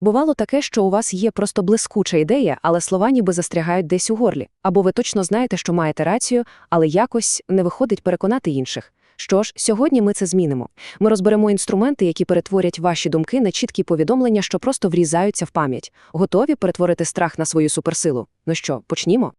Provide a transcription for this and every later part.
Бувало таке, що у вас є просто блискуча ідея, але слова ніби застрягають десь у горлі. Або ви точно знаєте, що маєте рацію, але якось не виходить переконати інших. Що ж, сьогодні ми це змінимо. Ми розберемо інструменти, які перетворять ваші думки на чіткі повідомлення, що просто врізаються в пам'ять. Готові перетворити страх на свою суперсилу? Ну що, почнімо?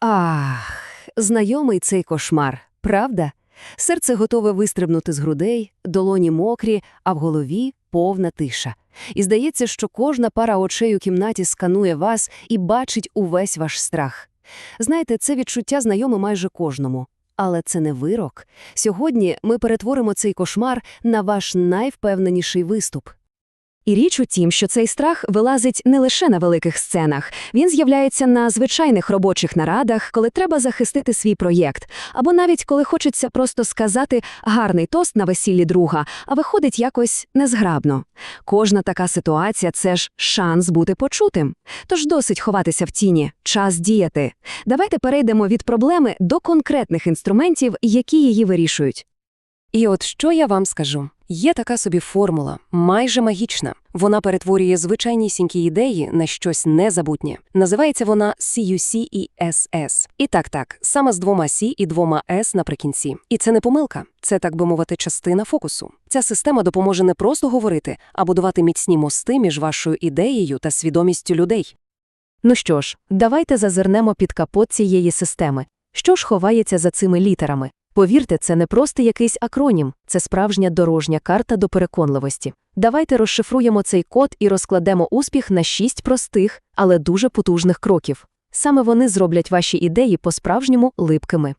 Ах, знайомий цей кошмар, правда? Серце готове вистрибнути з грудей, долоні мокрі, а в голові повна тиша. І здається, що кожна пара очей у кімнаті сканує вас і бачить увесь ваш страх. Знаєте, це відчуття знайоме майже кожному. Але це не вирок. Сьогодні ми перетворимо цей кошмар на ваш найвпевненіший виступ. І річ у тім, що цей страх вилазить не лише на великих сценах, він з'являється на звичайних робочих нарадах, коли треба захистити свій проєкт, або навіть коли хочеться просто сказати гарний тост на весіллі друга, а виходить якось незграбно. Кожна така ситуація це ж шанс бути почутим. Тож досить ховатися в тіні, час діяти. Давайте перейдемо від проблеми до конкретних інструментів, які її вирішують. І от що я вам скажу. Є така собі формула, майже магічна. Вона перетворює звичайнісінькі ідеї на щось незабутнє. Називається вона CUC і SS. І так, так, саме з двома C і двома S наприкінці. І це не помилка, це, так би мовити, частина фокусу. Ця система допоможе не просто говорити, а будувати міцні мости між вашою ідеєю та свідомістю людей. Ну що ж, давайте зазирнемо під капот цієї системи. Що ж ховається за цими літерами? Повірте, це не просто якийсь акронім, це справжня дорожня карта до переконливості. Давайте розшифруємо цей код і розкладемо успіх на шість простих, але дуже потужних кроків. Саме вони зроблять ваші ідеї по-справжньому липкими.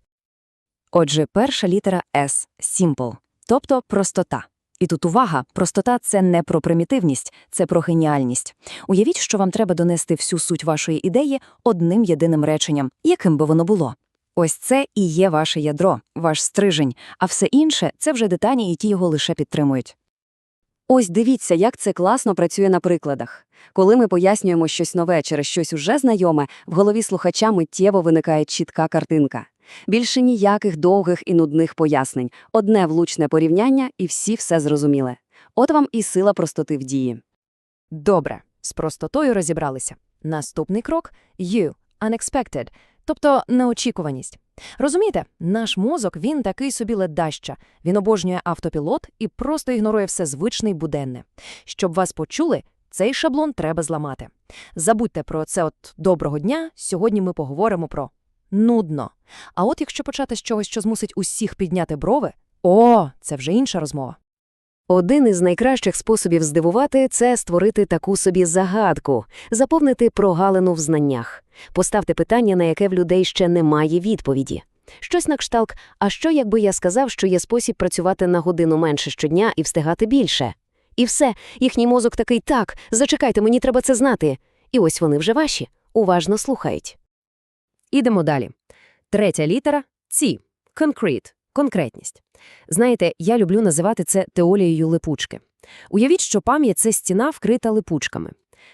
Отже, перша літера S – simple, тобто простота. І тут увага, простота – це не про примітивність, це про геніальність. Уявіть, що вам треба донести всю суть вашої ідеї одним єдиним реченням, яким би воно було. Ось це і є ваше ядро, ваш стрижень, а все інше – це вже деталі, і ті його лише підтримують. Ось дивіться, як це класно працює на прикладах. Коли ми пояснюємо щось нове через щось уже знайоме, в голові слухача миттєво виникає чітка картинка. Більше ніяких довгих і нудних пояснень, одне влучне порівняння і всі все зрозуміли. От вам і сила простоти в дії. Добре, з простотою розібралися. Наступний крок – you, unexpected, тобто неочікуваність. Розумієте, наш мозок, він такий собі ледаща. Він обожнює автопілот і просто ігнорує все звичне й буденне. Щоб вас почули, цей шаблон треба зламати. Забудьте про це от «доброго дня», сьогодні ми поговоримо про «нудно». А от якщо почати з чогось, що змусить усіх підняти брови, о, це вже інша розмова. Один із найкращих способів здивувати – це створити таку собі загадку, заповнити прогалину в знаннях. Поставте питання, на яке в людей ще немає відповіді. Щось на кшталт «А що, якби я сказав, що є спосіб працювати на годину менше щодня і встигати більше?» І все, їхній мозок такий «Так, зачекайте, мені треба це знати». І ось вони вже ваші, уважно слухають. Ідемо далі. Третя літера – «ці» – concrete, конкретність. Знаєте, я люблю називати це теорією липучки. Уявіть, що пам'ять – це стіна, вкрита липучками.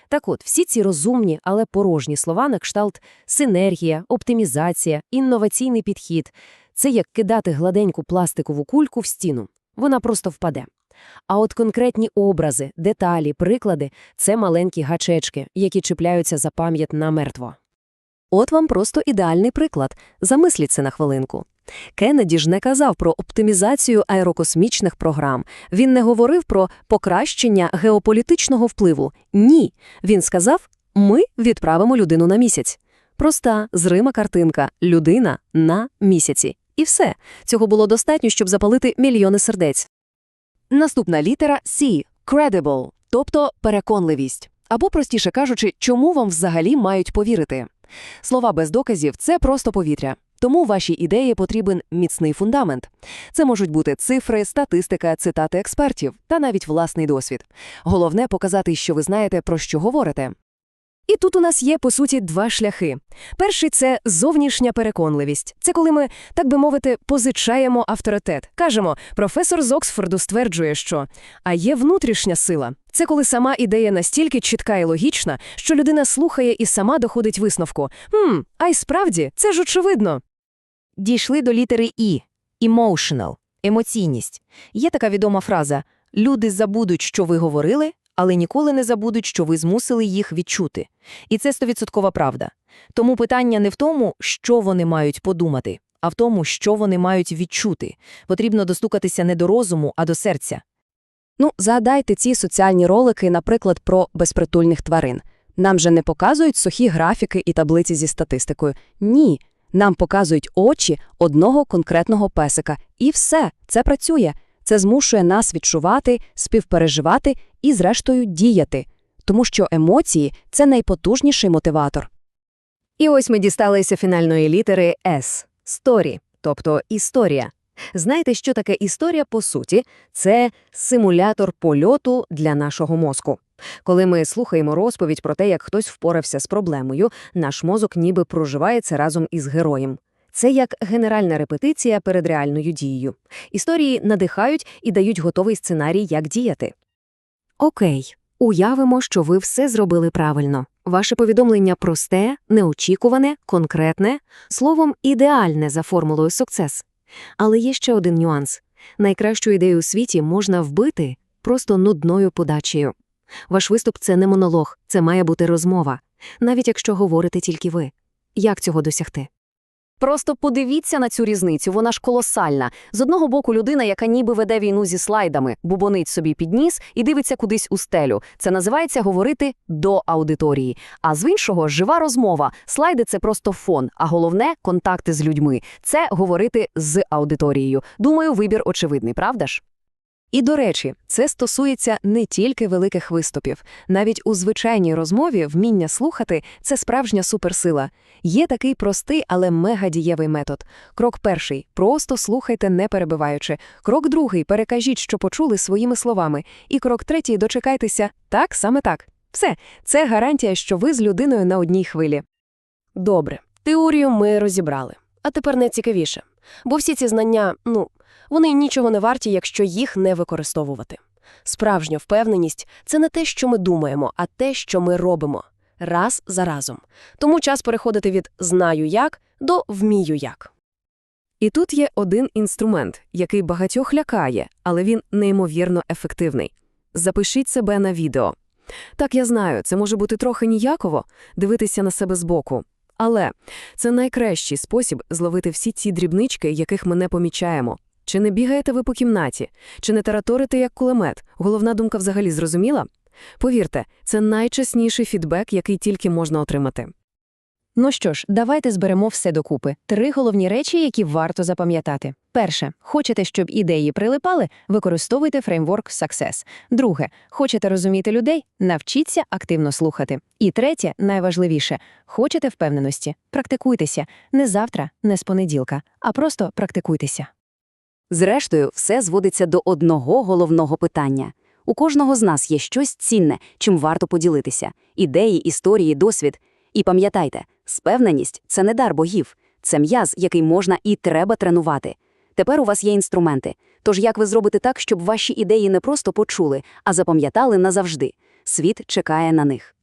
Так от, всі ці розумні, але порожні слова на кшталт синергія, оптимізація, інноваційний підхід – це як кидати гладеньку пластикову кульку в стіну. Вона просто впаде. А от конкретні образи, деталі, приклади – це маленькі гачечки, які чіпляються за пам'ять намертво. От вам просто ідеальний приклад. Замисліться на хвилинку. Кеннеді ж не казав про оптимізацію аерокосмічних програм. Він не говорив про покращення геополітичного впливу. Ні. Він сказав, ми відправимо людину на місяць. Проста, зрима картинка – людина на місяці. І все. Цього було достатньо, щоб запалити мільйони сердець. Наступна літера C – credible, тобто переконливість. Або, простіше кажучи, чому вам взагалі мають повірити. Слова без доказів – це просто повітря. Тому вашій ідеї потрібен міцний фундамент. Це можуть бути цифри, статистика, цитати експертів та навіть власний досвід. Головне – показати, що ви знаєте, про що говорите. І тут у нас є, по суті, два шляхи. Перший – це зовнішня переконливість. Це коли ми, так би мовити, позичаємо авторитет. Кажемо, професор з Оксфорду стверджує, що. А є внутрішня сила. Це коли сама ідея настільки чітка і логічна, що людина слухає і сама доходить висновку. «Хм, а й справді, це ж очевидно. Дійшли до літери «І» – emotional, емоційність. Є така відома фраза «люди забудуть, що ви говорили, але ніколи не забудуть, що ви змусили їх відчути. І це стовідсоткова правда. Тому питання не в тому, що вони мають подумати, а в тому, що вони мають відчути. Потрібно достукатися не до розуму, а до серця. Ну, згадайте ці соціальні ролики, наприклад, про безпритульних тварин. Нам же не показують сухі графіки і таблиці зі статистикою. Ні, нам показують очі одного конкретного песика. І все, це працює. Це змушує нас відчувати, співпереживати і, зрештою, діяти. Тому що емоції – це найпотужніший мотиватор. І ось ми дісталися фінальної літери S – «story», тобто історія. Знаєте, що таке історія по суті? Це симулятор польоту для нашого мозку. Коли ми слухаємо розповідь про те, як хтось впорався з проблемою, наш мозок ніби проживає це разом із героєм. Це як генеральна репетиція перед реальною дією. Історії надихають і дають готовий сценарій, як діяти. Окей, уявимо, що ви все зробили правильно. Ваше повідомлення просте, неочікуване, конкретне, словом, ідеальне за формулою «Success». Але є ще один нюанс. Найкращу ідею у світі можна вбити просто нудною подачею. Ваш виступ – це не монолог, це має бути розмова, навіть якщо говорите тільки ви. Як цього досягти? Просто подивіться на цю різницю, вона ж колосальна. З одного боку людина, яка ніби веде війну зі слайдами, бубонить собі під ніс і дивиться кудись у стелю. Це називається говорити до аудиторії. А з іншого – жива розмова. Слайди – це просто фон, а головне – контакти з людьми. Це говорити з аудиторією. Думаю, вибір очевидний, правда ж? І, до речі, це стосується не тільки великих виступів. Навіть у звичайній розмові вміння слухати – це справжня суперсила. Є такий простий, але мегадієвий метод. Крок перший – просто слухайте, не перебиваючи. Крок другий – перекажіть, що почули своїми словами. І крок третій – дочекайтеся так, саме так. Все, це гарантія, що ви з людиною на одній хвилі. Добре, теорію ми розібрали. А тепер найцікавіше. Бо всі ці знання, ну, вони нічого не варті, якщо їх не використовувати. Справжня впевненість – це не те, що ми думаємо, а те, що ми робимо. Раз за разом. Тому час переходити від «знаю як» до «вмію як». І тут є один інструмент, який багатьох лякає, але він неймовірно ефективний. Запишіть себе на відео. Так, я знаю, це може бути трохи ніяково дивитися на себе збоку. Але це найкращий спосіб зловити всі ці дрібнички, яких ми не помічаємо. Чи не бігаєте ви по кімнаті? Чи не тараторите як кулемет? Головна думка взагалі зрозуміла? Повірте, це найчесніший фідбек, який тільки можна отримати. Ну що ж, давайте зберемо все докупи. Три головні речі, які варто запам'ятати. Перше, хочете, щоб ідеї прилипали, використовуйте фреймворк Success. Друге, хочете розуміти людей, навчіться активно слухати. І третє, найважливіше, хочете впевненості, практикуйтеся не завтра, не з понеділка, а просто практикуйтеся. Зрештою, все зводиться до одного головного питання. У кожного з нас є щось цінне, чим варто поділитися – ідеї, історії, досвід. І пам'ятайте, спевненість – це не дар богів, це м'яз, який можна і треба тренувати. Тепер у вас є інструменти. Тож як ви зробите так, щоб ваші ідеї не просто почули, а запам'ятали назавжди? Світ чекає на них.